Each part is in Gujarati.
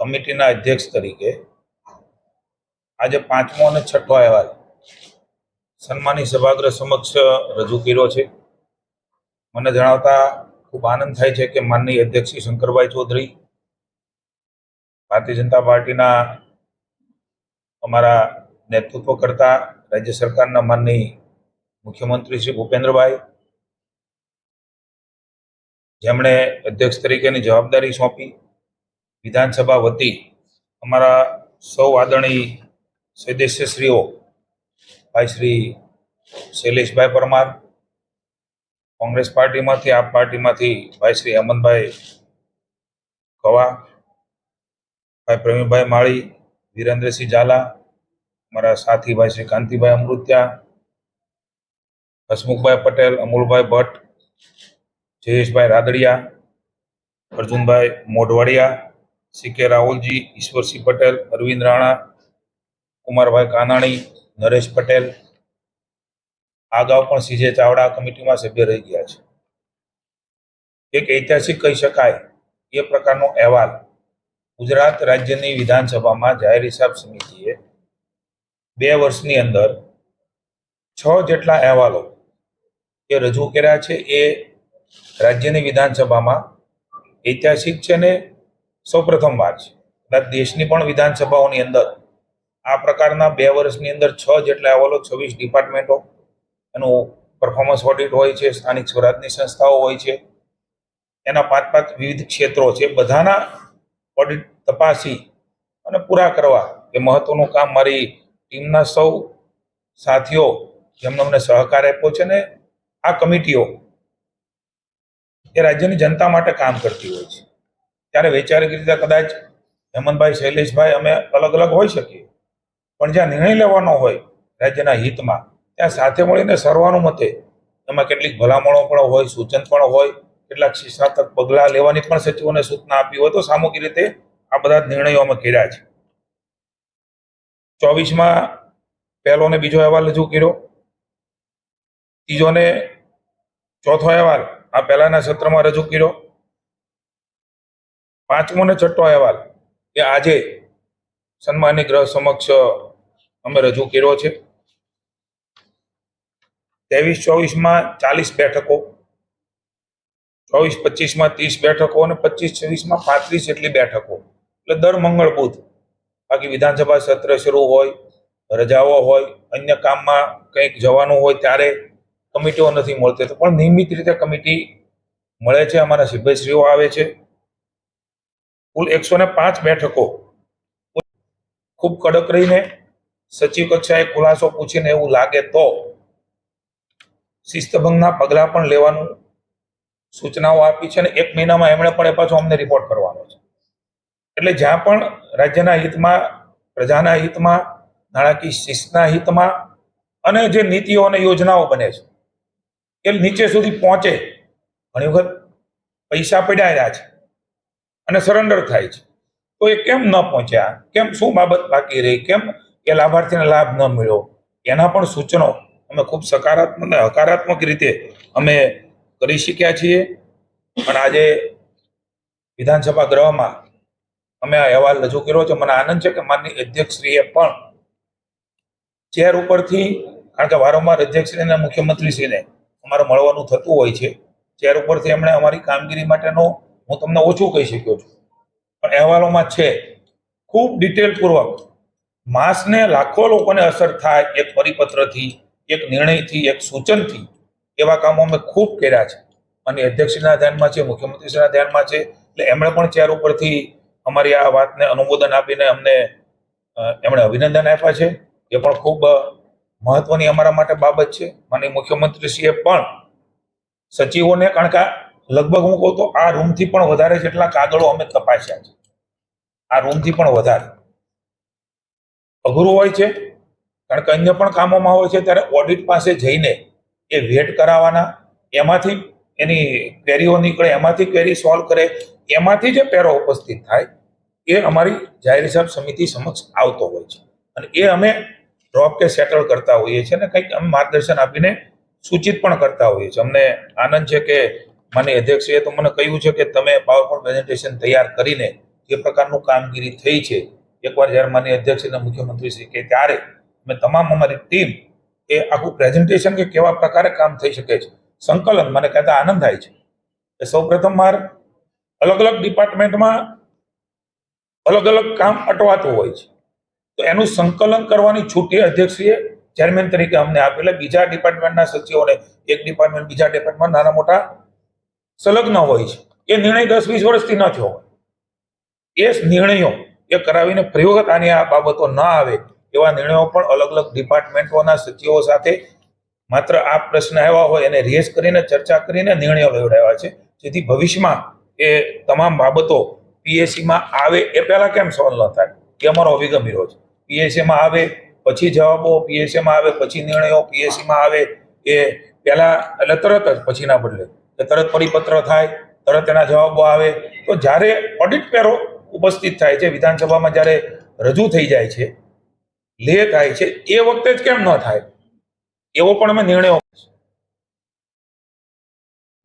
કમિટીના અધ્યક્ષ તરીકે આજે પાંચમો અને છઠ્ઠો અહેવાલ સન્માની સભાગૃહ સમક્ષ રજૂ કર્યો છે. મને જણાવતા ખૂબ આનંદ થાય છે કે માનનીય અધ્યક્ષ શ્રી શંકરભાઈ ચૌધરી, ભારતીય જનતા પાર્ટીના અમારા નેતૃત્વ કરતા રાજ્ય સરકારના માનની મુખ્યમંત્રી શ્રી ભૂપેન્દ્રભાઈ, જેમણે અધ્યક્ષ તરીકેની જવાબદારી સોંપી. વિધાનસભા વતી અમારા સૌ આદરણીય સદસ્યશ્રીઓ, ભાઈ શ્રી શૈલેષભાઈ પરમાર, કોંગ્રેસ પાર્ટીમાંથી, આપ પાર્ટીમાંથી ભાઈ શ્રી અમનભાઈ કવા, ભાઈ પ્રવીણભાઈ માળી, વિરેન્દ્રસિંહ ઝાલા મારા સાથી ભાઈ શ્રી કાંતિભાઈ અમૃત્યા, હસમુખભાઈ પટેલ, અમૂલભાઈ ભટ્ટ, જયેશભાઈ રાદડિયા, અર્જુનભાઈ મોઢવાડિયા સી કે રાહુલજી ઈશ્વરસિંહ પટેલ અરવિંદ રાણા કુમારભાઈ કાનાણી નરેશ પટેલ આગાઉ પણ સીજે ચાવડા કમિટીમાં સભ્ય રહી ગયા છે. એક ઐતિહાસિક કહી શકાય, એ પ્રકારનો અહેવાલ ગુજરાત રાજ્યની વિધાનસભામાં જાહેર હિસાબ સમિતિએ બે વર્ષની અંદર છ જેટલા અહેવાલો એ રજૂ કર્યા છે. એ રાજ્યની વિધાનસભામાં ઐતિહાસિક છે ને સૌપ્રથમ વાર છે. દેશની પણ વિધાનસભાઓની અંદર આ પ્રકારના બે વર્ષની અંદર છ જેટલા અહેવાલો છવ્વીસ ડિપાર્ટમેન્ટો એનું પરફોર્મન્સ ઓડિટ હોય છે, સ્થાનિક સ્વરાજની સંસ્થાઓ હોય છે, એના પાંચ પાંચ વિવિધ ક્ષેત્રો છે. બધાના ઓડિટ તપાસી અને પૂરા કરવા એ મહત્વનું કામ મારી ટીમના સૌ સાથીઓ જેમને અમને સહકાર આપ્યો છે ને આ કમિટીઓ એ રાજ્યની જનતા માટે કામ કરતી હોય છે. ત્યારે વૈચારિક રીતે કદાચ હેમંતભાઈ, શૈલેષભાઈ અમે અલગ અલગ હોઈ શકીએ. પણ જ્યાં નિર્ણય લેવાનો હોય રાજ્યના હિતમાં, ત્યાં સાથે મળીને સર્વાનુમતે એમાં કેટલીક ભલામણો પણ હોય, સૂચન પણ હોય, કેટલાક શિક્ષાત્મક પગલાં લેવાની પણ સચિવોને સૂચના આપી હોય, તો સામૂહિક રીતે આ બધા નિર્ણયો અમે કર્યા છે. ચોવીસમાં પહેલો ને બીજો અહેવાલ રજૂ કર્યો. ત્રીજો ને ચોથો અહેવાલ આ પહેલાના સત્રમાં રજૂ કર્યો. પાંચમો ને છઠ્ઠો અહેવાલ એ આજે સન્માની ગ્રહ સમક્ષ અમે રજૂ કર્યો છે. ત્રેવીસ, ચોવીસમાં ચાલીસ બેઠકો, ચોવીસ, પચીસમાં ત્રીસ બેઠકો અને પચીસ, છવ્વીસમાં પાંત્રીસ જેટલી બેઠકો. એટલે દર મંગળ બુધ બાકી વિધાનસભા સત્ર શરૂ હોય, રજાઓ હોય, અન્ય કામમાં કંઈક જવાનું હોય ત્યારે કમિટીઓ નથી મળતી. પણ નિયમિત રીતે કમિટી મળે છે. અમારા સભ્યશ્રીઓ આવે છે. કુલ એકસો ને પાંચ બેઠકો. ખૂબ કડક રહીને સચિવ કક્ષાએ ખુલાસો પૂછીને એવું લાગે તો શિસ્તભંગના પગલાં પણ લેવાનું સૂચનાઓ આપી છે અને એક મહિનામાં એમણે પણ એ પાછો અમને રિપોર્ટ કરવાનો છે. એટલે જ્યાં પણ રાજ્યના હિતમાં, પ્રજાના હિતમાં, નાણાકીય શિસ્તના હિતમાં અને જે નીતિઓ અને યોજનાઓ બને છે, એ નીચે સુધી પહોંચે. ઘણી વખત પૈસા પડ્યા રહ્યા છે. અને સરેન્ડર થાય છે. તો એ કેમ ન પહોંચ્યા? કેમ શું બાબત બાકી રહી? કેમ એ લાભાર્થીને લાભ ન મળ્યો? એના પણ સૂચનો અમે ખૂબ સકારાત્મક અને હકારાત્મક રીતે અમે કરી શક્યા છીએ. પણ આજે વિધાનસભા ગૃહમાં અમે આ અહેવાલ રજૂ કર્યો છે. મને આનંદ છે કે માનની અધ્યક્ષશ્રીએ પણ ચેર ઉપરથી, કારણ કે વારંવાર અધ્યક્ષશ્રી અને મુખ્યમંત્રીશ્રીને અમારે મળવાનું થતું હોય છે. ચેર ઉપરથી એમણે અમારી કામગીરી માટેનો હું તમને ઓછું કહી શક્યો છું. પણ અહેવાલોમાં છે, ખૂબ ડિટેલપૂર્વક માસને લાખો લોકોને અસર થાય એક પરિપત્રથી, એક નિર્ણયથી, એક સૂચનથી, એવા કામો અમે ખૂબ કર્યા છે. અને અધ્યક્ષના ધ્યાનમાં છે, મુખ્યમંત્રીશ્રીના ધ્યાનમાં છે, એટલે એમણે પણ ચેર ઉપરથી અમારી આ વાતને અનુમોદન આપીને અમને એમણે અભિનંદન આપ્યા છે. એ પણ ખૂબ મહત્વની અમારા માટે બાબત છે. માનનીય મુખ્યમંત્રીશ્રીએ પણ સચિવોને, કારણ કે લગભગ હું કહું તો આ રૂમથી પણ વધારે જેટલા કાગળો અમે તપાસ્યા છે. આ રૂમથી પણ વધારે. અઘરું હોય છે, કારણ કે અન્ય પણ કામોમાં હોય છે, ત્યારે ઓડિટ પાસે જઈને એ વેટ કરાવવાના, એમાંથી એની ક્વેરીઓ નીકળે, એમાંથી ક્વેરી સોલ્વ કરે, એમાંથી જે પેરો ઉપસ્થિત થાય, એ અમારી જાહેર હિસાબ સમિતિ સમક્ષ આવતો હોય છે. અને એ અમે ડ્રોપ કે સેટલ કરતા હોઈએ છીએ અને કંઈક અમે માર્ગદર્શન આપીને સૂચિત પણ કરતા હોઈએ છીએ. અમને આનંદ છે કે માની અધ્યક્ષે તો મને કહ્યું છે કે તમે પાવરપોઈન્ટ પ્રેઝન્ટેશન તૈયાર કરીને જે પ્રકારનું કામગીરી થઈ છે, એકવાર જ્યારે માન્ય અધ્યક્ષ અને મુખ્યમંત્રી શ્રી કે ત્યારે અમે તમામ અમારી ટીમ એ આખું પ્રેઝન્ટેશન કે કેવા પ્રકારે કામ થઈ શકે છે. સંકલન મને કહેતા આનંદ થાય છે. એ સૌ પ્રથમ અલગ અલગ ડિપાર્ટમેન્ટમાં અલગ અલગ કામ અટવાતું હોય છે. તો એનું સંકલન કરવાની છૂટી અધ્યક્ષીએ ચેરમેન તરીકે અમને આપેલા બીજા ડિપાર્ટમેન્ટના સચિવોને, એક ડિપાર્ટમેન્ટ બીજા ડિપાર્ટમેન્ટ નાના મોટા સંલગ્ન હોય છે. એ નિર્ણય દસ વીસ વર્ષથી ન થયો હોય. એ નિર્ણયો એ કરાવીને ફરી આની આ બાબતો ન આવે, એવા નિર્ણયો પણ અલગ અલગ ડિપાર્ટમેન્ટોના સચિવો સાથે માત્ર આ પ્રશ્ન આવ્યા હોય, એને રેસ કરીને, ચર્ચા કરીને નિર્ણયો લેવડાવ્યા છે. જેથી ભવિષ્યમાં એ તમામ બાબતો પીએસસીમાં આવે, એ પહેલાં કેમ સોલ્વ ન થાય? એ અમારો અભિગમ રહ્યો છે. પીએસસીમાં આવે, પછી જવાબો પીએસસીમાં આવે, પછી નિર્ણયો પીએસસીમાં આવે, એ પહેલાં, એટલે તરત જ પછીના બદલે કે તરત પરિપત્ર થાય, તરત એના જવાબો આવે. તો જ્યારે ઓડિટ પેરો ઉપસ્થિત થાય છે, વિધાનસભામાં જ્યારે રજૂ થઈ જાય છે, લે થાય છે, એ વખતે જ કેમ ન થાય? એવો પણ અમે નિર્ણયો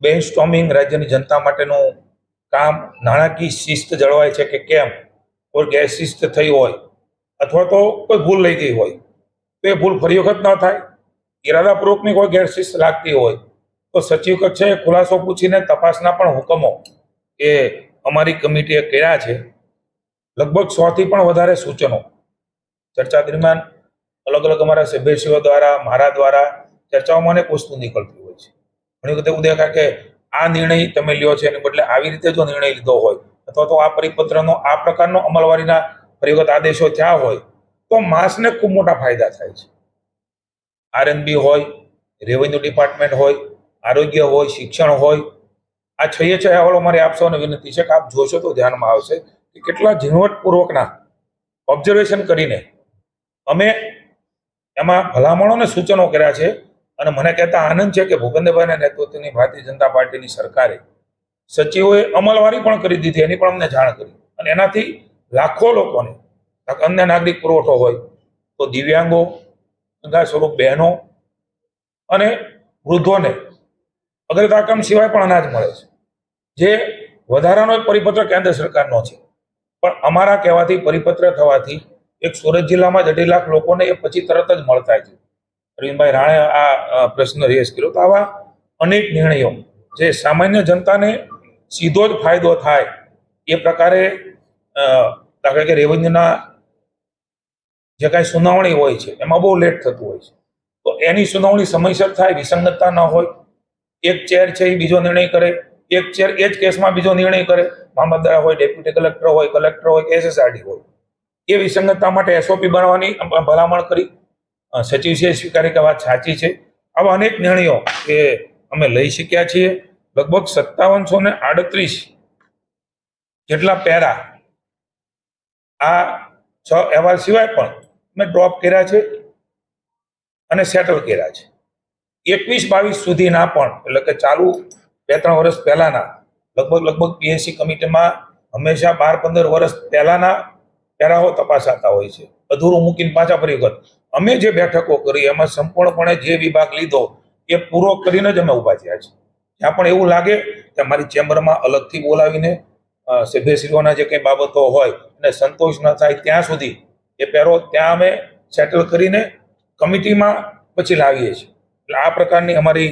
બેન સ્ટોમિંગ રાજ્યની જનતા માટેનું કામ નાણાકીય શિસ્ત જળવાય છે કે કેમ? કોઈ ગેરશિસ્ત થઈ હોય, અથવા તો કોઈ ભૂલ લઈ ગઈ હોય, તો એ ભૂલ ફરી વખત ન થાય. ઇરાદાપૂર્વકની કોઈ ગેરશિસ્ત લાગતી હોય તો સચિવ કક્ષાએ ખુલાસો પૂછીને તપાસના પણ હુકમો એ અમારી કમિટીએ કર્યા છે. લગભગ સો થી પણ વધારે સૂચનો. ચર્ચા દરમિયાન અલગ અલગ અમારા સભ્યશ્રીઓ દ્વારા, મારા દ્વારા ચર્ચાઓમાં અને વસ્તુ નીકળતી હોય છે. ઘણી વખતે દેખાય કે આ નિર્ણય તમે લ્યો છે, એને બદલે આવી રીતે જો નિર્ણય લીધો હોય, અથવા તો આ પરિપત્રનો, આ પ્રકારનો અમલવારીના પરિવર્ત આદેશો થયા હોય, તો માસને ખૂબ મોટા ફાયદા થાય છે. આરએનબી હોય, રેવન્યુ ડિપાર્ટમેન્ટ હોય આરોગ્ય હોય, શિક્ષણ હોય, આ છ છ અહેવાલો મારી આપ વિનંતી છે કે આપ જોશો તો ધ્યાનમાં આવશે કે કેટલા ઝીણવટપૂર્વકના ઓબ્ઝર્વેશન કરીને અમે એમાં ભલામણો અને સૂચનો કર્યા છે અને મને કહેતા આનંદ છે કે ભૂપેન્દ્રભાઈના નેતૃત્વની ભારતીય જનતા પાર્ટીની સરકારે સચિવોએ અમલવારી પણ કરી દીધી, એની પણ અમને જાણ કરી. અને એનાથી લાખો લોકોને અન્ય નાગરિક પુરવઠો હોય, તો દિવ્યાંગો ગંગા સ્વરૂપ બહેનો અને વૃદ્ધોને અગ્રતાક્રમ સિવાય પણ અનાજ મળે છે. જે વધારાનો એક પરિપત્ર કેન્દ્ર સરકારનો છે. પણ અમારા કહેવાથી પરિપત્ર થવાથી એક સુરત જિલ્લામાં જ અઢી લાખ લોકોને એ પછી તરત જ મળતા છે. અરવિંદભાઈ રાણે આ પ્રશ્ન રેસ કર્યો તો આવા અનેક નિર્ણયો જે સામાન્ય જનતાને સીધો જ ફાયદો થાય એ પ્રકારે દાખલા કે રેવન્યુના જે કાંઈ સુનાવણી હોય છે, એમાં બહુ લેટ થતું હોય છે. તો એની સુનાવણી સમયસર થાય, વિસંગતતા ન હોય એક ચેર છે એ બીજો નિર્ણય કરે, એક ચેર એ જ કેસમાં બીજો નિર્ણય કરે. મામલતદાર હોય ડેપ્યુટી કલેક્ટર હોય કલેક્ટર હોય એસએસઆરડી હોય. એ વિસંગતતા માટે એસઓપી બનાવવાની ભલામણ કરી. સચિવશ્રીએ સ્વીકારી કે વાત સાચી છે. આવા અનેક નિર્ણયો એ અમે લઈ શક્યા છીએ. લગભગ સત્તાવનસો ને આડત્રીસ જેટલા પેરા આ છ અહેવાલ સિવાય પણ મેં ડ્રોપ કર્યા છે અને સેટલ કર્યા છે. એકવીસ, બાવીસ સુધીના પણ, એટલે કે ચાલુ બે ત્રણ વર્ષ પહેલાના, લગભગ લગભગ પીએસસી કમિટીમાં હંમેશા બાર પંદર વર્ષ પહેલાના પેરાઓ તપાસાતા હોય છે. અધૂરું મૂકીને પાછા ફરી વખત. અમે જે બેઠકો કરી, એમાં સંપૂર્ણપણે જે વિભાગ લીધો, એ પૂરો કરીને જ અમે ઊભા થયા છે ત્યાં પણ એવું લાગે કે અમારી ચેમ્બરમાં અલગથી બોલાવીને સભ્યશ્રીઓના જે કંઈ બાબતો હોય અને સંતોષ ન થાય ત્યાં સુધી એ પહેરો, ત્યાં અમે સેટલ કરીને કમિટીમાં પછી લાવીએ છીએ. એટલે આ પ્રકારની અમારી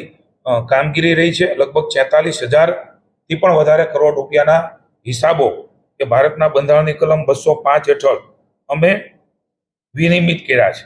કામગીરી રહી છે. લગભગ છેતાલીસ હજારથી પણ વધારે કરોડ રૂપિયાના હિસાબો કે ભારતના બંધારણની કલમ બસો પાંચ હેઠળ અમે વિનિયમિત કર્યા છે.